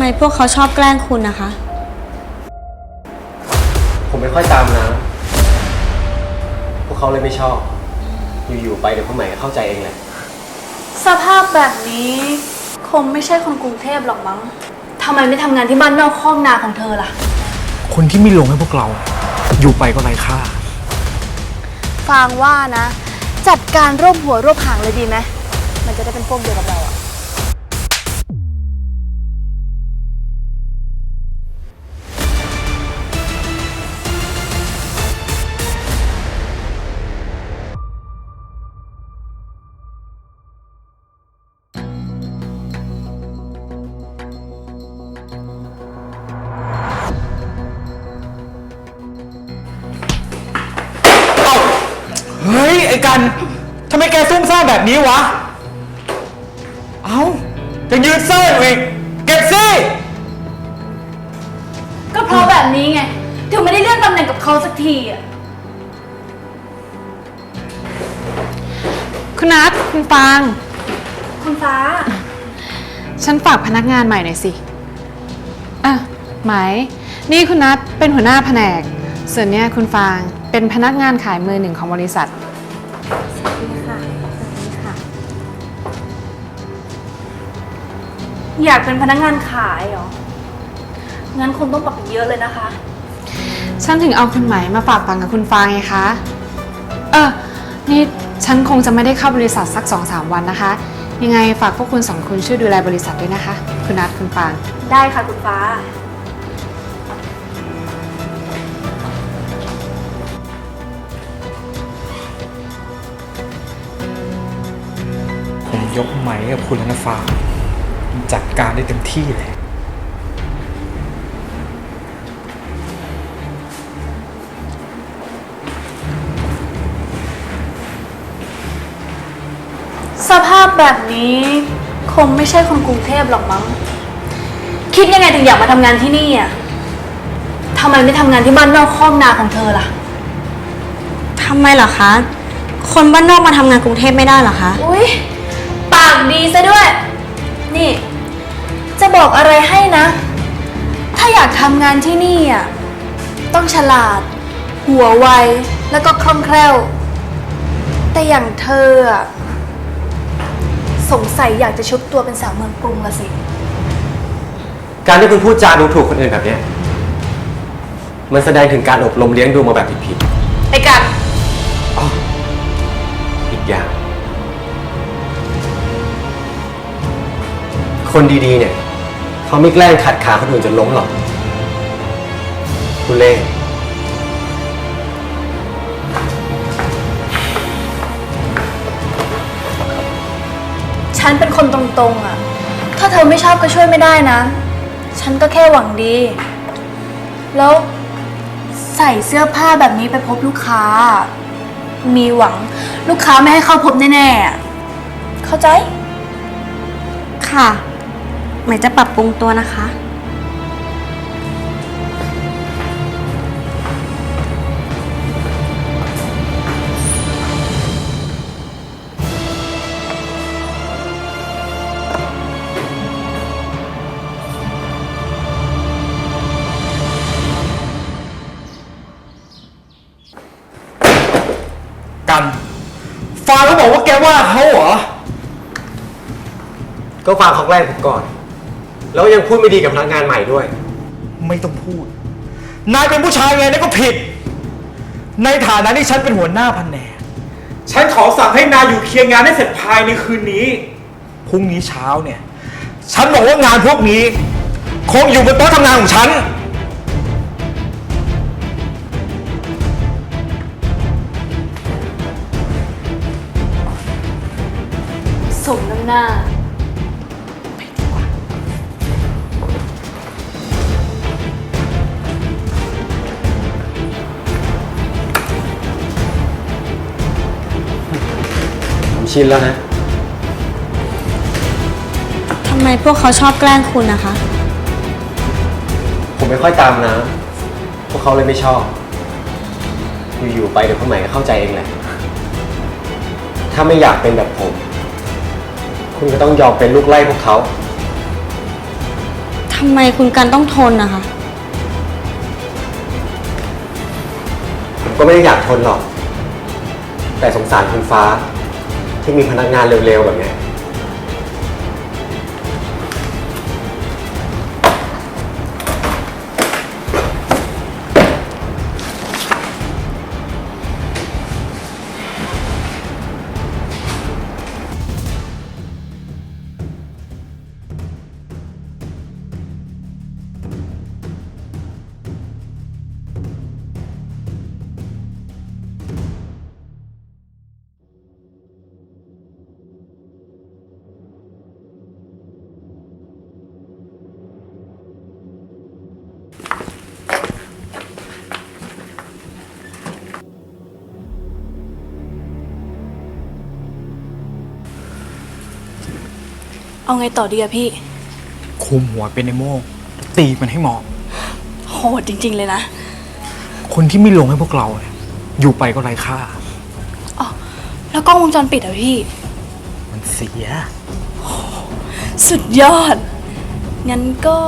ไมพวกเขาชอบแกล้งคุณนะคะ ผมไม่ค่อยตามนะ พวกเขาเลยไม่ชอบ อยู่ๆไปเดี๋ยวคนใหม่ก็เข้าใจเองแหละ สภาพแบบนี้คงไม่ใช่คนกรุงเทพหรอกมั้งทำไมไม่ทำงานที่บ้านนอกคอกนาของเธอล่ะ คนที่ไม่ลงให้พวกเรา อยู่ไปก็ไร้ค่า ฟางว่านะ จัดการรวบหัวรวบหางเลยดีไหม มันจะได้เป็นพวกเดียวกับเราอะ เฮ้ย ไอ้กันทำไมแกซุ่มซ่ามแบบนี้วะ เอ้ายังยืนเซ่ออยู่อีกเก็บสิ ก็เพราะแบบนี้ไง ถึงไม่ได้เลื่อนตำแหน่งกับเขาสักทีอะคุณนัทคุณฟาง คุณฟ้า ฉันฝากพนักงานใหม่หน่อยสิ อะ ไหม นี่คุณนัทเป็นหัวหน้าแผนก ส่วนเนี่ยคุณฟาง เป็นพนักงานขายมือหนึ่งของบริษัท อยากเป็นพนักงานขายเหรอ งั้นคงต้องปรับเยอะเลยนะคะ ฉันถึงเอาคุณไหมมาฝากฟังกับคุณฟางไงคะ เออ นี่ฉันคงจะไม่ได้เข้าบริษัทสักสองสามวันนะคะ ยังไงฝากพวกคุณสองคนช่วยดูแลบริษัทด้วยนะคะ คุณนัทคุณฟาง ได้ค่ะคุณฟ้า ยกไหมกับคุณแล้วนะฟ้าจัดการได้เต็มที่เลย สภาพแบบนี้คงไม่ใช่คนกรุงเทพหรอกมั้ง คิดยังไงถึงอยากมาทำงานที่นี่อะทำไมไม่ทำงานที่บ้านนอกคอกนาของเธอล่ะ ทำไมเหรอคะ คนบ้านนอกมาทำงานกรุงเทพไม่ได้เหรอคะ อุ้ยปากดีซะด้วย นี่ จะบอกอะไรให้นะ ถ้าอยากทำงานที่นี่อะ ต้องฉลาด หัวไว แล้วก็คล่องแคล่ว แต่อย่างเธออะสงสัยอยากจะชุบตัวเป็นสาวเมืองกรุงละสิ การที่คุณพูดจาดูถูกคนอื่นแบบเนี้ยมันแสดงถึงการอบรมเลี้ยงดูมาแบบผิดไอ้กัน ๆอ้ออีกอย่าง คนดีๆ เนี่ยเขาไม่แกล้งขัดขาคนอื่นจนล้มหรอก คุณเล่ฉันเป็นคนตรงๆอะถ้าเธอไม่ชอบก็ช่วยไม่ได้นะ ฉันก็แค่หวังดี แล้วใส่เสื้อผ้าแบบนี้ไปพบลูกค้า มีหวังลูกค้าไม่ให้เข้าพบแน่ๆอะเข้าใจ ค่ะ หมายจะปรับปรุงตัวนะคะ กันฟ้าเขาบอกว่าแกว่าเขาเหรอ ก็ฟังเขาแกล้งผมก่อน แล้วยังพูดไม่ดีกับพนักงานใหม่ด้วย ไม่ต้องพูด นายเป็นผู้ชายไงนั่นก็ผิด ในฐานะที่ฉันเป็นหัวหน้าแผนกฉันขอสั่งให้นายอยู่เคลียร์งานให้เสร็จภายในคืนนี้ พรุ่งนี้เช้าเนี่ย ฉันบอกว่างานพวกนี้ คงอยู่บนโต๊ะทำงานของฉัน สมน้ำหน้า ชินแล้วนะ ทำไมพวกเขาชอบแกล้งคุณนะคะ ผมไม่ค่อยตามนะ พวกเขาเลยไม่ชอบ อยู่ๆไปเดี๋ยวคนใหม่ก็เข้าใจเองแหละ ถ้าไม่อยากเป็นแบบผม คุณก็ต้องยอมเป็นลูกไล่พวกเขา ทำไมคุณกันต้องทนนะคะ ผมก็ไม่ได้อยากทนหรอก แต่สงสารคุณฟ้า ที่มีพนักงานเร็วๆแบบเนี้ย เอาไงต่อดีอะพี่ คุมหัวเป็นไอโม่ตีมันให้หมอบโหดจริง ๆ เลยนะ คนที่ไม่ลงให้พวกเราเนี่ยอยู่ไปก็ไร้ค่า แล้วกล้องวงจรปิดอะพี่ มันเสีย สุดยอด งั้นก็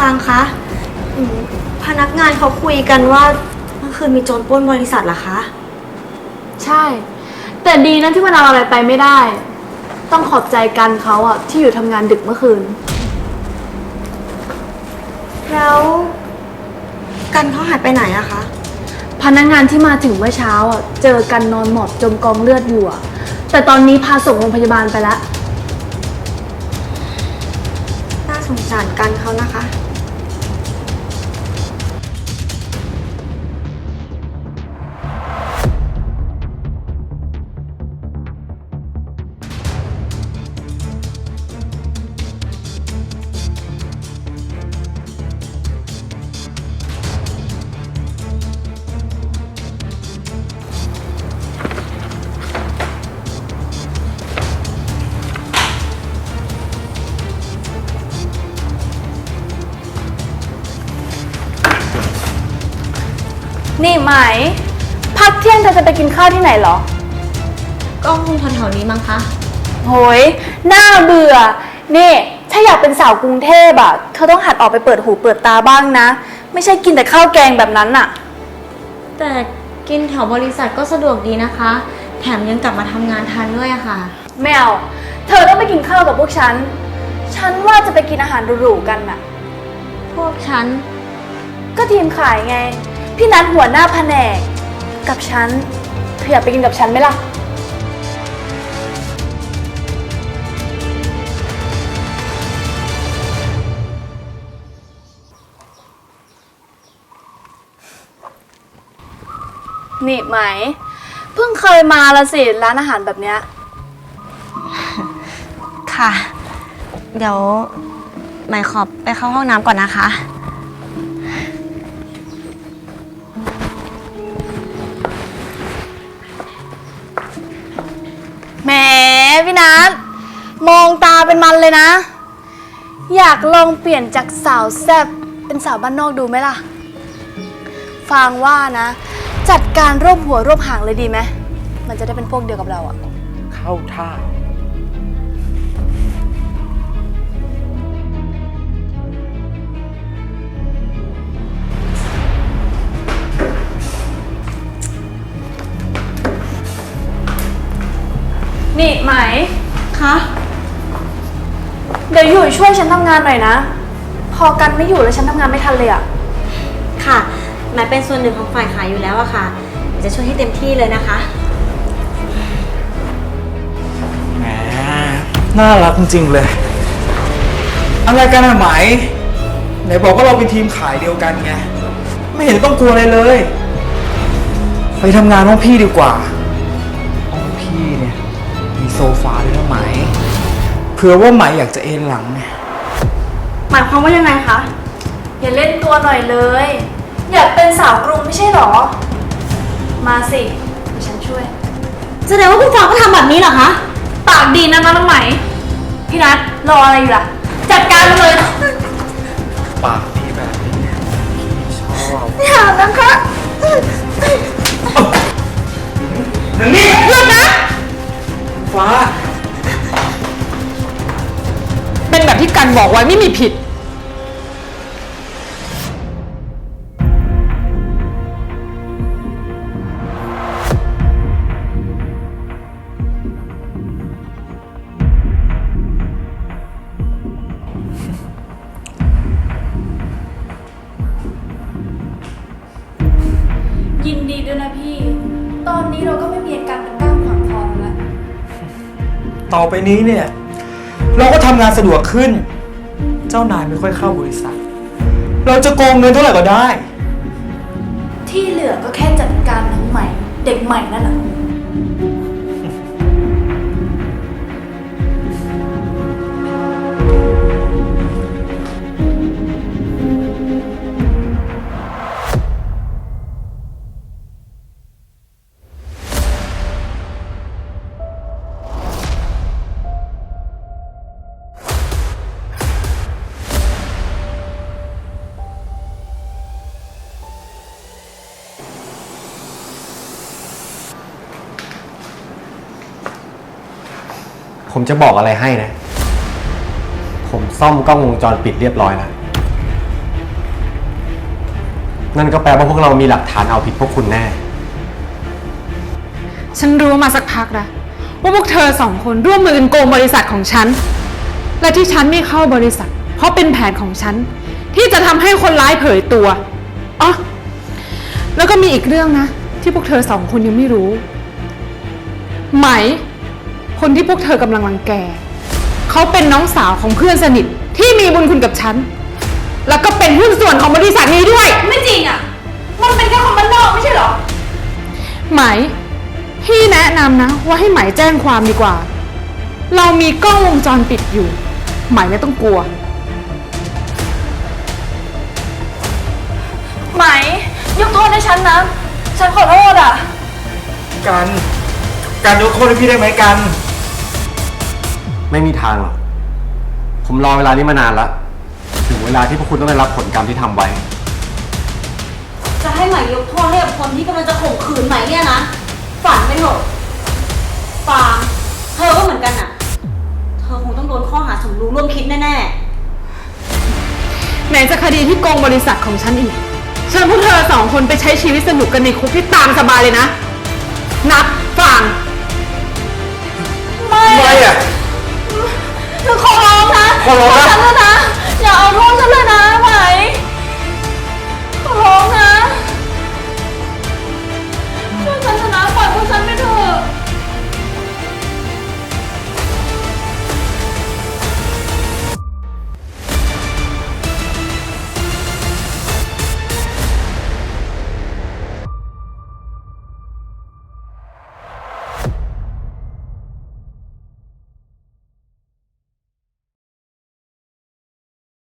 ฟางคะอืมพนักงานเขาคุยกันว่าเมื่อคืนมีโจรปล้นบริษัทเหรอคะ ใช่ แต่ดีนะที่มันเอาอะไรไปไม่ได้ ต้องขอบใจกันเขาอะที่อยู่ทำงานดึกเมื่อคืน แล้วกันเขาหายไปไหนอะคะ พนักงานที่มาถึงเมื่อเช้าอะเจอกันนอนหมอบจมกองเลือดอยู่อะแต่ตอนนี้พาส่งโรงพยาบาลไปแล้ว น่าสงสารกันเขานะคะ นี่ไหม พักเที่ยงเธอจะไปกินข้าวที่ไหนเหรอ ก็คงแถวๆนี้มั้งคะ โหยน่าเบื่อ นี่ ถ้าอยากเป็นสาวกรุงเทพอะเธอต้องหัดออกไปเปิดหูเปิดตาบ้างนะ ไม่ใช่กินแต่ข้าวแกงแบบนั้นอะแต่กินแถวบริษัทก็สะดวกดีนะคะ แถมยังกลับมาทำงานทันด้วยอะค่ะ ไม่เอา เธอต้องไปกินข้าวกับพวกฉัน ฉันว่าจะไปกินอาหารหรูๆกันน่ะพวกฉัน ก็ทีมขายไง พี่นัทหัวหน้าแผนก กับฉันเธออยากไปกินกับฉันไหมล่ะ นี่ไหม เพิ่งเคยมาละสิ ร้านอาหารแบบเนี้ย ค่ะ เดี๋ยวหมายขอไปเข้าห้องน้ำก่อนนะคะ พี่นัทมองตาเป็นมันเลยนะ อยากลองเปลี่ยนจากสาวแซบเป็นสาวบ้านนอกดูไหมล่ะ ฟังว่านะ จัดการรวบหัวรวบหางเลยดีไหม มันจะได้เป็นพวกเดียวกับเราอะ เข้าท่า นี่ไหม คะเดี๋ยวอยู่ช่วยฉันทำงานหน่อยนะ พอกันไม่อยู่แล้วฉันทำงานไม่ทันเลยอะค่ะ หมายเป็นส่วนหนึ่งของฝ่ายขายอยู่แล้วอะค่ะเดี๋ยวจะช่วยให้เต็มที่เลยนะคะ แหมน่ารักจริงๆเลย อะไรกันอะไหมไหนบอกว่าเราเป็นทีมขายเดียวกันไง ไม่เห็นต้องกลัวอะไรเลย ไปทำงานห้องพี่ดีกว่า ซฟาด้วยนะไหมเผื่อว่าไหมอยากจะเอนหลังไงหมายความว่ายังไงคะ อย่าเล่นตัวหน่อยเลย อยากเป็นสาวกรุงไม่ใช่หรอ มาสิเดี๋ยวฉันช่วย แสดงว่าคุณฟางก็ทำแบบนี้เหรอคะ ปากดีนะน้องไหม พี่นัทรออะไรอยู่ล่ะ จัดการมันเลยปากดีแบบนี้ชอบ อย่านะคะ ฟ้า เป็นแบบที่กันบอกไว้ไม่มีผิด ยินดีด้วยนะพี่ ตอนนี้เราก็ไม่มี ต่อไปนี้เนี่ย เราก็ทำงานสะดวกขึ้น เจ้านายไม่ค่อยเข้าบริษัท เราจะโกงเงินเท่าไหร่ก็ได้ ที่เหลือก็แค่จัดการน้องใหม่ เด็กใหม่นั่นแหละ ผมจะบอกอะไรให้นะ ผมซ่อมกล้องวงจรปิดเรียบร้อยแล้วนั่นก็แปลว่าพวกเรามีหลักฐานเอาผิดพวกคุณแน่ ฉันรู้มาสักพักแล้วว่าพวกเธอสองคนร่วมมือกันโกงบริษัทของฉัน และที่ฉันไม่เข้าบริษัท เพราะเป็นแผนของฉัน ที่จะทำให้คนร้ายเผยตัวอ๋อแล้วก็มีอีกเรื่องนะ ที่พวกเธอสองคนยังไม่รู้ ไหม คนที่พวกเธอกำลังรังแก เขาเป็นน้องสาวของเพื่อนสนิทที่มีบุญคุณกับฉัน แล้วก็เป็นหุ้นส่วนของบริษัทนี้ด้วย ไม่จริงอะ มันเป็นแค่คนบ้านนอกไม่ใช่เหรอ ไหม พี่แนะนำนะ ว่าให้ไหมแจ้งความดีกว่า เรามีกล้องวงจรปิดอยู่ ไหมไม่ต้องกลัว ไหม ยกโทษให้ฉันนะ ฉันขอโทษอะ กันการยกโทษให้พี่ได้ไหมกัน ไม่มีทางหรอก ผมรอเวลานี้มานานแล้วถึงเวลาที่พวกคุณต้องได้รับผลกรรมที่ทำไว้ จะให้ใหม่ยกโทษให้กับคนที่กำลังจะข่มขืนใหม่เนี่ยนะ ฝันไม่เถอะฟางเธอก็เหมือนกันอะเธอคงต้องโดนข้อหาสมรู้ร่วมคิดแน่ไหนจะคดีที่โกงบริษัทของฉันอีกเชิญพวกเธอสองคนไปใช้ชีวิตสนุกกันในคุกที่ตามสบายเลยนะ นับฟังไม่ไม่อะ คือขอร้องนะขอร้องนะ ฉันเลยนะ อย่าเอาโทษฉันเลยนะไหมขอร้องนะ